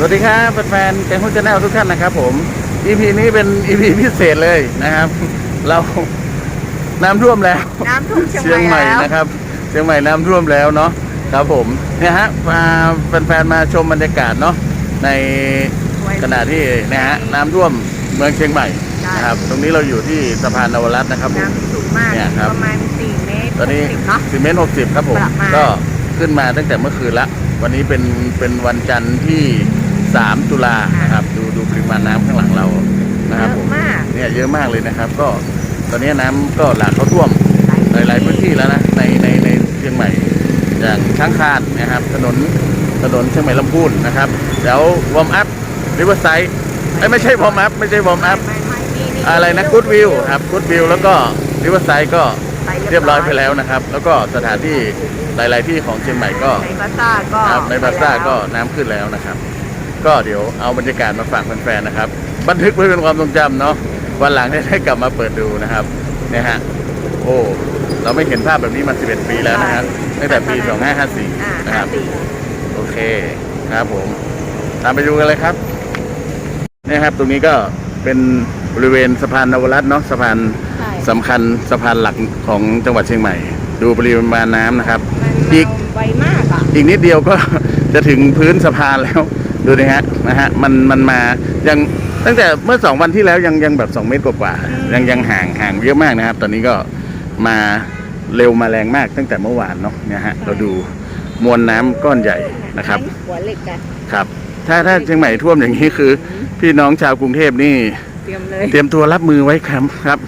สวัสดีครับแฟนๆแกงหุ่นชาแนลทุกท่านนะครับผม EP นี้เป็น EP พิเศษเลยนะครับ เราน้ำท่วมแล้วน้ำท่วมเชียงเชียงใหใหม่ม่แล้วนะครับ เชียงใหม่น้ำท่วมแล้วเนาะครับผมเนี่ยฮะพาแฟนๆมาชมบรรยากาศเนาะในขณะที่นะฮะน้ำท่วมเมืองเชียงใหม่นะครับ ตรงนี้เราอยู่ที่สะพานนวรัตน์นะครับผมน้ำสูงมากเนี่ยครับประมาณ4เมตรตอนนี้60เนาะซีเมนต์หกสิบครับผมประมาณก็ขึ้นมาตั้งแต่เมื่อคืนละวันนี้เป็นเป็นวันจันทร์ที่ 3 ตุลานะครับ ดูดูปริมาณน้ำข้างหลังเรานะครับเยผอะมมากเนี่ยเยอะมากเลยนะครับ ก็ตอนนี้น้ำก็หลากเข้าท่วมหลายๆพื้นที่แล้วนะในในในเชียงใหม่ อย่างช้างคานนะครับ ถนนถนนเชียงใหม่ลำพูนนะครับแล้ววอร์มอัพริเวอร์ไซด์ไม่ใช่วอร์มอัพไม่ใช่วอร์มอัพไม่ไม่นี่นี่อะไรนะกู๊ดวิวครับกู๊ดวิวแล้วก็ริเวอร์ไซด์ก็ไปเรียบร้อยไปแล้วนะครับ แล้วก็สถานที่หลาย ๆ ที่ของเชียงใหม่ก็ในบาซ่าก็ครับในบาซ่าไปแล้วก็น้ำขึ้นแล้วนะครับ ก็เดี๋ยวเอาบรรยากาศมาฝากแฟนๆนะครับ บันทึกไว้เป็นความทรงจำเนาะวันหลังได้กลับมาเปิดดูนะครับเนี่ยฮะโอ้เราไม่เห็นภาพแบบนี้มา 11 ปีแล้วนะครับตั้งแต่ปีอ่า2554 นะครับห้าสี่โอเคครับผม ตามไปดูกันเลยครับเนี่ยครับ ตรงนี้ก็เป็นบริเวณสะพานนวรัตน์เนาะสะพานใช่สำคัญสะพานหลักของจังหวัดเชียงใหม่ ดูปริมาณน้ำนะครับมันอีกมาไวมากอะอีกนิดเดียวก็จะถึงพื้นสะพานแล้ว ดูนะฮะนะฮะมันมันมายังตั้งแต่เมื่อสองวันที่แล้วยังยังแบบสองเมตรกว่าๆยังยังห่างห่างเยอะมากนะครับ ตอนนี้ก็มาเร็วมาแรงมากตั้งแต่เมื่อวานเนาะเนี่ยฮะเราดูมวลน้ำก้อนใหญ่นะครับหัวเหล็กกันครับ ถ้าถ้าเชียงใหม่ท่วมอย่างนี้คือ พี่น้องชาวกรุงเทพนี่ เตรียมเลยเตรียมตัวรับมือไว้ครับครับ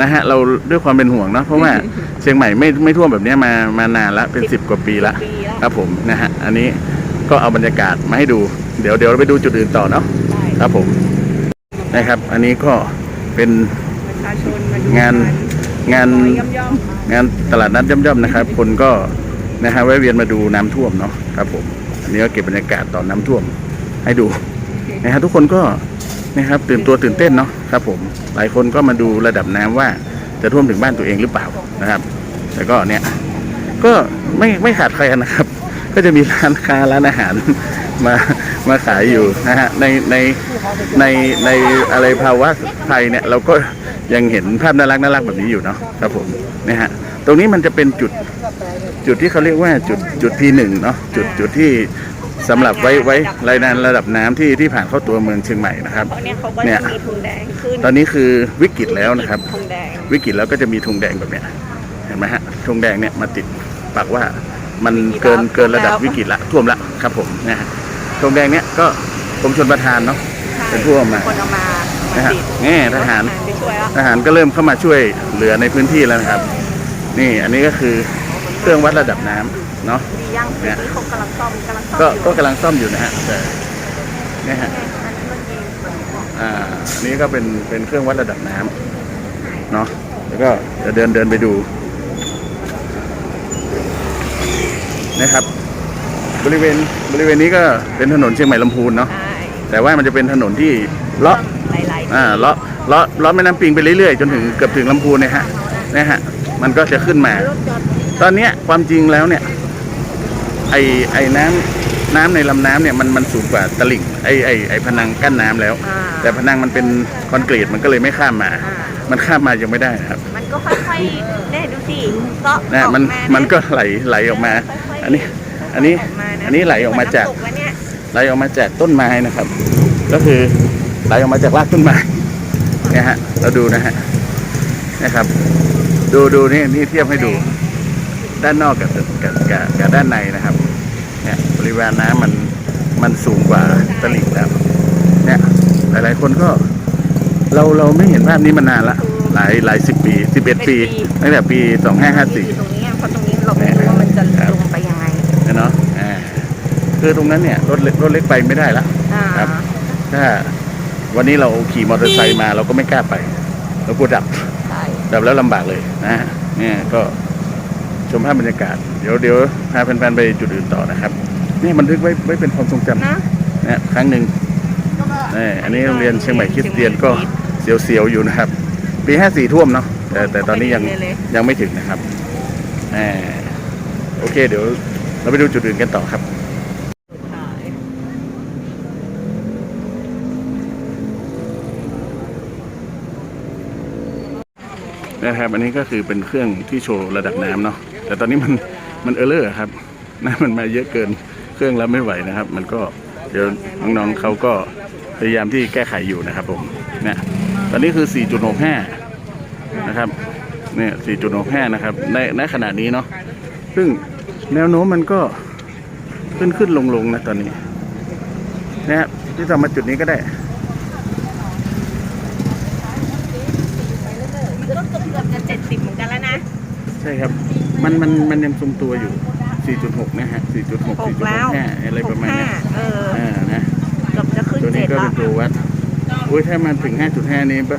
นะฮะเราด้วยความเป็นห่วงเนาะเพราะว่าเชียงใหม่ไม่ไม่ท่วมแบบเนี้ยมามานานละเป็นสิบกว่าปีละปีแล้วครับผมนะฮะอันนี้ ก็เอาบรรยากาศมาให้ดู เดี๋ยวเดี๋ยวเราไปดูจุดอื่นต่อเนาะใช่ครับผมนะครับ อันนี้ก็เป็นประชาชนมาดูงานงานย่อมย่อมงานตลาดนัดย่อมๆนะครับ คนก็นะฮะแวะเวียนมาดูน้ำท่วมเนาะครับผมอันนี้ก็เก็บบรรยากาศตอนน้ำท่วมให้ดูนะฮะทุกคนก็นะครับตื่นตัวตื่นเต้นเนาะครับ ผมหลายคนก็มาดูระดับน้ำว่าจะท่วมถึงบ้านตัวเองหรือเปล่านะครับ แต่ก็เนี่ยก็ไม่ไม่ขาดใครนะครับ ก็จะมีร้านค้าร้านอาหารมามาขายอยู่นะฮะในในในในอะไรภาวะภัยเนี่ยเราก็ยังเห็นภาพน่ารักน่ารักแบบนี้อยู่เนาะครับผมนะฮะตรงนี้มันจะเป็นจุดจุดที่เขาเรียกว่าจุดจุด P1 เนาะจุดจุดที่สำหรับไว้ไว้รายงานระดับน้ำที่ที่ผ่านเข้าตัวเมืองเชียงใหม่นะครับเพราะเนี่ยเขาก็เนี่จะยมีทุงแดงขึ้นตอนนี้คือวิกฤตแล้วนะครับทุงแดงวิกฤตแล้วก็จะมีธงแดงแบบเนี้ยเห็นไหมฮะธงแดงเนี่ยมาติดปักว่า มันเกินเกินระดับวิกฤตละท่วมละครับผมนะฮะธงแดงเนี่ยก็กรมชนประทานเนาะเป็นผู้เอามาคนเอามามานะฮะติดแง่ทหารไปช่วยแล้วทหารก็เริ่มเข้ามาช่วยเหลือในพื้นที่แล้วนะครับ นี่อันนี้ก็คือเครื่องวัดระดับน้ำเนาะมีย่างเนี่ที่ยเขากำลังซ่อมกำลังซ่อมก็อยู่ก็กำลังซ่อมอยู่นะฮะแต่เนี่ยฮะอันนี้มันมีอ่าอันนี้ก็เป็นเป็นเครื่องวัดระดับน้ำเนาะแล้วก็จะเดินเดินไปดู นะครับ บริเวณบริเวณนี้ก็เป็นถนนเชียงใหม่ลำพูนเนาะใช่แต่ว่ามันจะเป็นถนนที่เลาะหลายๆอ่าเลาะเลาะเลาะแม่น้ำปิงไปเรื่อยๆ จนถึงเกือบถึงลำพูนเนี่ยฮะนะฮะมันก็จะขึ้นมา ตอนเนี้ยความจริงแล้วเนี่ย ไอไอน้ำน้ำในลำน้ำเนี่ยมันมันสูงกว่าตลิ่งไอไอไอพนังกั้นน้ำแล้วอ่าแต่พนังมันเป็นคอนกรีตมันก็เลยไม่ข้ามมาอ่ามันข้ามมายังไม่ได้นะครับ มันก็ค่อยๆเนี่ยดู สิก็นะมันมันก็ไหลไหลออกมา อันนี้อันนี้อันนี้ไหลออกมาจากไหลออกมาจากต้นไม้นะครับ ก็คือไหลออกมาจากรากต้นไม้เนี่ยฮะเราดูนะฮะนะครับ ดูดูนี่นี่เทียบให้ดูด้านนอกกับกับกับกับด้านในนะครับเนี่ยปริมาณน้ำมันมันสูงกว่าตลิ่งแล้วเนี่ยหลายๆคนก็เราเราไม่เห็นภาพนี้มานานละ หลายหลายสิบปีสิบเอ็ดปี ตั้งแต่ปีสองห้าห้าสี่ตรงนี้เพราะตรงนี้เราไม่รู้ว่ามันจะลงไปยังไงเนาะอ่าคือตรงนั้นเนี่ยรถเล็กรถเล็กไปไม่ได้ละอ่าครับ ถ้าวันนี้เราขี่มอเตอร์ไซค์มาเราก็ไม่กล้าไป เรากลัวดับใช่ดับแล้วลำบากเลยนะฮะเนี่ยก็ชมภาพบรรยากาศ เดี๋ยวเดี๋ยวพาแฟนๆไปจุดอื่นต่อนะครับ นี่บันทึกไว้ไว้เป็นความทรงจำนะนะครั้งหนึ่งนี่อันนี้โรงเรียนเชียงใหม่คริสเตียนก็เสียวๆอยู่นะครับ ปีห้าสี่ท่วมเนาะแต่แต่ตอนนี้ยังยังไม่ถึงนะครับแหมโอเค เดี๋ยวเราไปดูจุดอื่นกันต่อครับนะครับอันนี้ก็คือเป็นเครื่องที่โชว์ระดับน้ำเนาะแต่ตอนนี้มันมันเออร์เลอร์ครับน้ำมันมาเยอะเกินเครื่องรับไม่ไหวนะครับ มันก็เดี๋ยวน้องๆเขาก็พยายามที่แก้ไขอยู่นะครับผมนะ ตอนนี้คือ 4.65 นะครับ เนี่ย 4.65 นะครับ ใน ในขณะนี้เนาะ ซึ่งแนวโน้มมันก็ขึ้นขึ้นลงลงนะตอนนี้นะครับที่ทำมาจุดนี้ก็ได้มันก็เกือบเกือบจะเจ็ดสิบเหมือนกันแล้วนะ ใช่ครับ มันมันมันยังทรงตัวอยู่ 4.6 นะฮะ 4.6 หกแล้ว4.65อะไรประมาณหกเนี้ยห้เออ อ่า นะ เกือบจะขึ้นตัวเจ็นี้ดก็แล้เป็วนตัววัด อุ้ยถ้ามันถึง 5.5 นี้บ้า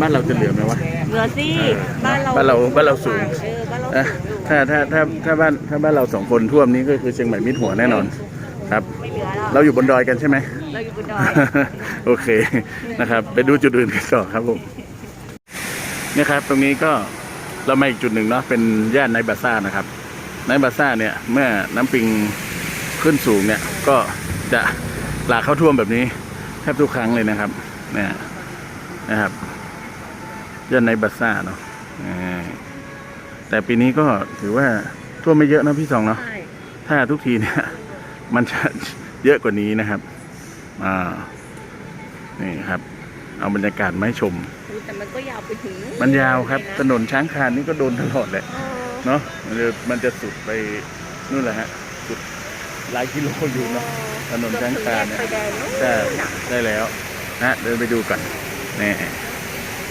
บ้านเราจะเหลือไหมวะ เหลือสิบ้านเราบ้านเราบ้านเราสูงเออบ้านเราอะสูงอยู่ถ้าถ้าถ้าถ้าบ้านถ้าบ้านเราสองคนท่วมนี้ก็คือเชียงใหม่มิดหัวแน่นอนครับไม่เหลือแล้วเราอยู่บนดอยกันใช่ไหมเราอยู่บนดอยโอเคนะครับ ไปดูจุดอื่นกันต่อครับผมเนี่ยครับ ตรงนี้ก็เรามาอีกจุดหนึ่งเนาะเป็นย่านไนท์บาซ่านะครับไนท์บาซ่าเนี่ยเมื่อน้ำปิงขึ้นสูงเนี่ยก็จะหลากเข้าท่วมแบบนี้แทบทุกครั้งเลยนะครับเนี่ยนะครับย่านไนท์บาซ่าเนาะอ่าแต่ปีนี้ก็ถือว่าท่วมไม่เยอะนะพี่สองเนาะใช่ถ้าทุกทีเนี่ย มันจะเยอะกว่านี้นะครับอ่านี่ครับ เอาบรรยากาศมาให้ชมอุ๊ยแต่มันก็ยาวไปถึงมันยาวครับเลยนะถนนช้างคานนี่ก็โดนตลอดแหละเออเนาะมันจะมันจะสุดไปนู่นแหละฮะสุดหลายกิโลอยู่เนาะถนนช้างคานเนี่ยไฟแดงนู่นใช่น่ะได้แล้ว นะเดินไปดูก่อนนี่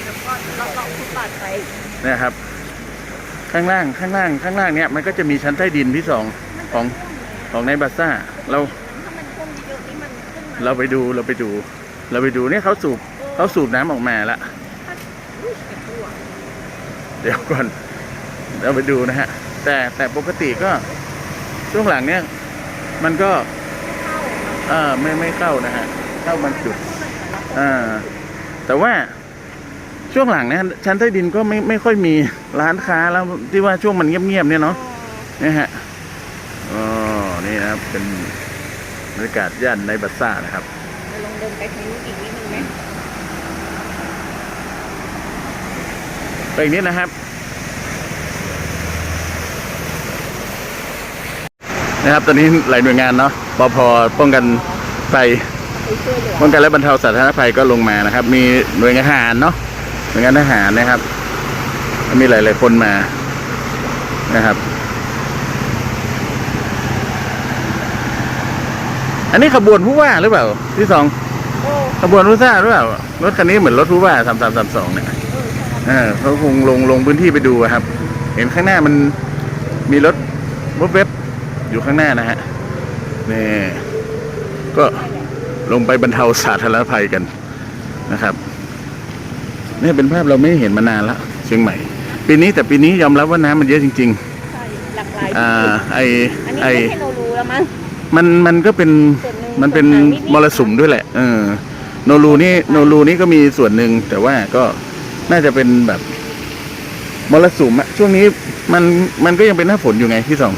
แล้วก็เราเราฟุตบาทไปนี่ครับ ข้างล่างข้างล่างข้างล่างเนี่ยมันก็จะมีชั้นใต้ดินพี่สองของของในบาซ่าเราถ้ามันท่วมเยอะๆนี่มันขึ้นมาเราไปดูเราไปดู เราไปดูเนี่ยเขาสูบเขาสูบน้ำออกมาแล้วอุ๊ยเจ็บปวดเดี๋ยวก่อนเราไปดูนะฮะ แต่แต่ปกติก็ช่วงหลังเนี่ย มันก็ เข้า เออไม่ไม่เข้านะฮะ เข้าบางจุด อ่าแต่ว่าช่วงหลังเนี่ยชั้นใต้ดินก็ไม่ไม่ค่อยมีร้านค้าแล้วที่ว่าช่วงมันเงียบๆเนี่ยเนาะเนี่ยฮะอ๋อนี่นะครับเป็นบรรยากาศย่านในบัสซ่านะครับเราลองเดินไปทางนู้นอีกนิดนึงไหมไปอีกนิดนะครับนะครับ ตอนนี้หลายหน่วยงานเนาะปพป้องกันไฟไป ช่วยเหลือป้องกันและบรรเทาสาธารณภัยก็ลงมานะครับ มีหน่วยงานทหารเนาะหน่วยงานทหารนะครับแล้วมีหลาย ๆ คนมานะครับ อันนี้ขบวนผู้ว่าหรือเปล่าที่สองโอ้ขบวนผู้ว่าหรือเปล่ารถคันนี้เหมือนรถผู้ว่าสามสามสามสองเนี่ยเออใช่เออเขาคงลงลงพื้นที่ไปดูอะครับ เห็นข้างหน้ามันมีรถรถเว็บอยู่ข้างหน้านะฮะนี่ก็ ลงไปบรรเทาสาธารณภัยกันนะครับนี่เป็นภาพเราไม่เห็นมานานละเชียงใหม่ ปีนี้แต่ปีนี้ยอมรับว่าน้ำมันเยอะจริงใช่หลากหลายๆอ่าไออันนี้ไอ ไม่ใช่โนรูแล้วมั้ง มันมันก็เป็นส่วนหนึ่งมันเป็นส่วนหางนิดๆมรสุมด้วยแหละเออโนรูนี่โนรูนี่ก็มีส่วนหนึ่งแต่ว่าก็น่าจะเป็นแบบมรสุมอะช่วงนี้มันมันก็ยังเป็นหน้าฝนอยู่ไงที่สอง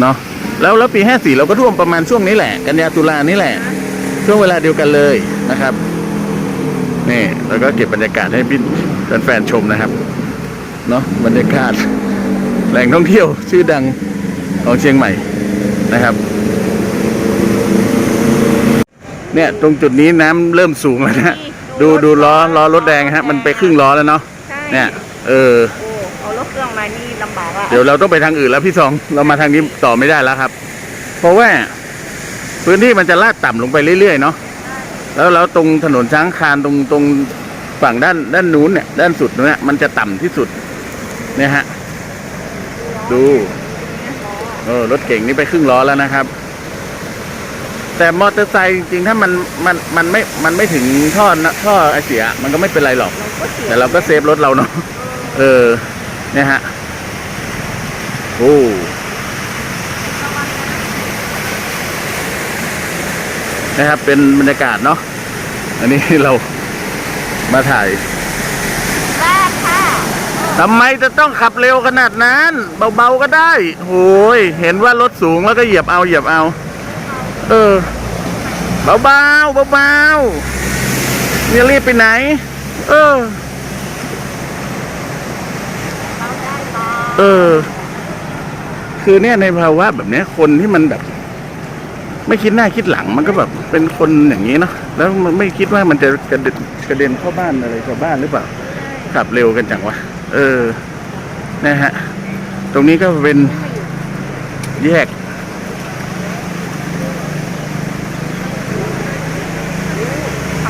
เนาะแล้วแล้วปีห้าสี่เราก็ท่วมประมาณช่วงนี้แหละ กันยาตุลานี่แหละ ช่วงเวลาเดียวกันเลยนะครับนี่แล้วก็เก็บบรรยากาศให้พี่แฟนๆชมนะครับเนาะบรรยากาศแหล่งท่องเที่ยวชื่อดังของเชียงใหม่นะครับเนี่ยตรงจุดนี้น้ำเริ่มสูงแล้วนะดูดูล้อล้อรถแดงฮะมันไปครึ่งล้อแล้วเนาะใช่เนี่ย เออโอ้เอารถเครื่องมานี่ลำบากอะเดี๋ยวเราต้องไปทางอื่นแล้วพี่สองเรามาทางนี้ต่อไม่ได้แล้วครับ เพราะว่า พื้นที่มันจะลาดต่ำลงไปเรื่อยๆเนาะแล้วแล้วตรงถนนช้างคานตรงตรงฝั่งด้านด้านนู้นเนี่ย ด้านสุดเนี่ยมันจะต่ำที่สุด เนี่ยฮะ ดูเออรถเก่งนี่ไปครึ่งล้อแล้วนะครับ แต่มอเตอร์ไซค์จริงๆถ้ามันมันมันไม่มันไม่ถึงท่อนะท่อไอเสีย มันก็ไม่เป็นไรหรอก แต่เราก็เซฟรถเราเนาะเออ เนี่ยฮะโอ้ นะครับ เป็นบรรยากาศเนาะอันนี้เรามาถ่ายแรกค่ะทำไมจะต้องขับเร็วขนาดนั้น เบาๆก็ได้โอ้ยเห็นว่ารถสูงแล้วก็เหยียบเอาเหยียบเอา เออเบาๆเบาๆเนี่ยรีบไปไหน เออ เออ คือเนี่ยในภาวะแบบเนี้ยคนที่มันแบบ ไม่คิดหน้าคิดหลังมันก็แบบเป็นคนอย่างนี้เนาะแล้วมันไม่คิดว่ามันจะกระเด็นกระเด็นเข้าบ้านอะไรชาวบ้านหรือเปล่าขับเร็วกันจังวะเออนะฮะตรงนี้ก็เป็นแยก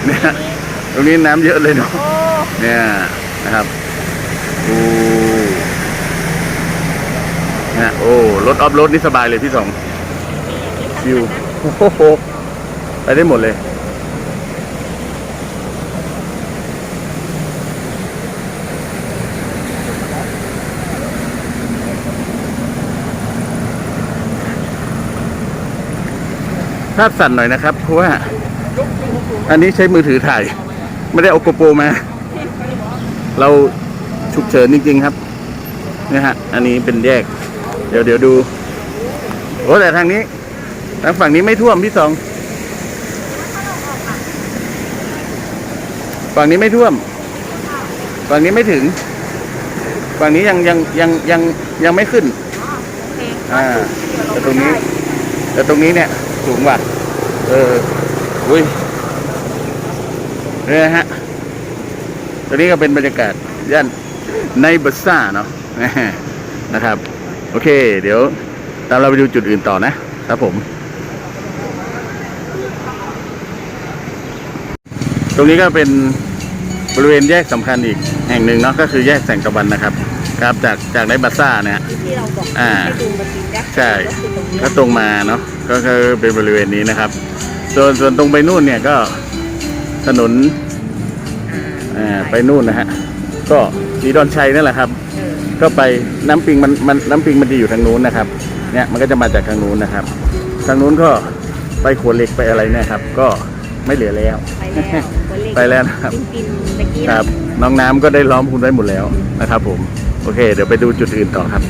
เนี่ย ตรงนี้น้ำเยอะเลยเนาะเนี่ยนะครับโอ้นะโอ้รถออฟโรดนี่สบายเลยพี่สองชิว โอ้โหไปได้หมดเลยภาพสั่นหน่อยนะครับ เพราะว่า อันนี้ใช้มือถือถ่าย ไม่ได้เอาโกโปรมา เราฉุกเฉินจริงๆครับนี่ฮะ อันนี้เป็นแยก เดี๋ยวเดี๋ยวดู โอ้แต่ทางนี้ ทางฝั่งนี้ไม่ท่วมพี่สอง ฝั่งนี้ไม่ท่วม ฝั่งนี้ไม่ถึง ฝั่งนี้ยังยังยังยังยังไม่ขึ้นโอเคอ่า แต่ตรงนี้ แต่ตรงนี้เนี่ยสูงกว่า เออ อุ้ยเนี่ยฮะตรงนี้ก็เป็นบรรยากาศย่านในบัสซ่าเนาะนะครับ โอเค เดี๋ยวตามเราไปดูจุดอื่นต่อนะครับผม ตรงนี้ก็เป็นบริเวณแยกสำคัญอีกแห่งหนึ่งเนาะก็คือแยกแสงตะวันนะครับครับจากจากในบัสซ่าเนี่ยที่เราบอกอ่าใช่ก็คือตรงนี้ก็ตรงมาเนาะก็คือเป็นบริเวณนี้นะครับ ส่วนส่วนตรงไปนู่นเนี่ยก็ถนนอ่าไปนู่นนะฮะก็สีดอนชัยนั่นแหละครับ ก็ไปน้ำปิงมันมันน้ำปิงมันจะอยู่ทางนู้นนะครับ เนี่ยมันก็จะมาจากทางนู้นนะครับ ทางนู้นก็ไปขวดเหล็กไปอะไรเนี่ยครับ ก็ไม่เหลือแล้วไปแล้ว ไปแล้วนะครับปินๆตะกี้ครับน้องน้ำก็ได้ล้อมคุณไว้หมดแล้วนะครับ ผมโอเค เดี๋ยวไปดูจุดอื่นต่อครับ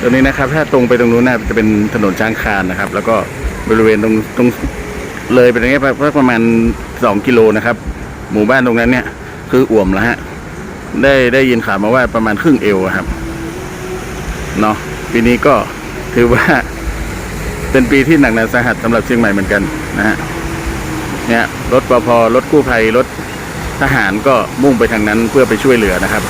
ตรงนี้นะครับ ถ้าตรงไปตรงนู้นน่าจะเป็นถนนช้างคานนะครับ แล้วก็บริเวณตรงตรงเลยไปตรงนี้ไปประมาณสองกิโลนะครับ หมู่บ้านตรงนั้นเนี่ยคืออ่วมแล้วฮะได้ได้ยินข่าวมาว่าประมาณครึ่งเอวอะครับ เนาะปีนี้ก็ถือว่า เป็นปีที่หนักหนาสาหัสสำหรับเชียงใหม่เหมือนกันนะฮะ เนี่ยรถปภรถกู้ภัยรถทหารก็มุ่งไปทางนั้นเพื่อไปช่วยเหลือนะครับ